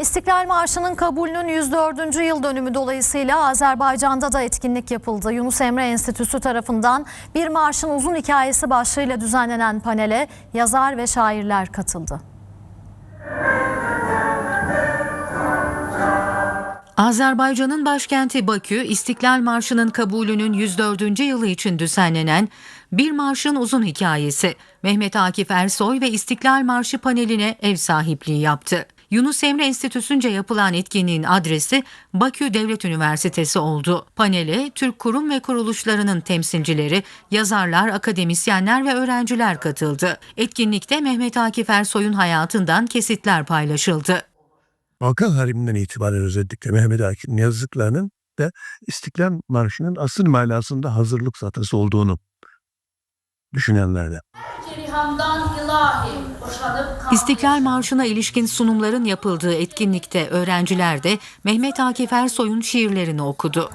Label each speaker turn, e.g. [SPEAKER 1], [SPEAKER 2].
[SPEAKER 1] İstiklal Marşı'nın kabulünün 104. yıl dönümü dolayısıyla Azerbaycan'da da etkinlik yapıldı. Yunus Emre Enstitüsü tarafından Bir Marşın Uzun Hikayesi başlığıyla düzenlenen panele yazar ve şairler katıldı.
[SPEAKER 2] Azerbaycan'ın başkenti Bakü, İstiklal Marşı'nın kabulünün 104. yılı için düzenlenen Bir Marşın Uzun Hikayesi, Mehmet Akif Ersoy ve İstiklal Marşı paneline ev sahipliği yaptı. Yunus Emre Enstitüsü'nce yapılan etkinliğin adresi Bakü Devlet Üniversitesi oldu. Panele Türk kurum ve kuruluşlarının temsilcileri, yazarlar, akademisyenler ve öğrenciler katıldı. Etkinlikte Mehmet Akif Ersoy'un hayatından kesitler paylaşıldı.
[SPEAKER 3] Balkan Harbi'nden itibaren özellikle Mehmet Akif'in yazdıklarının da İstiklal Marşı'nın asıl manasında hazırlık satısı olduğunu düşünenlerden.
[SPEAKER 4] Cerihamdan ilahi
[SPEAKER 2] İstiklal Marşı'na ilişkin sunumların yapıldığı etkinlikte öğrenciler de Mehmet Akif Ersoy'un şiirlerini okudu.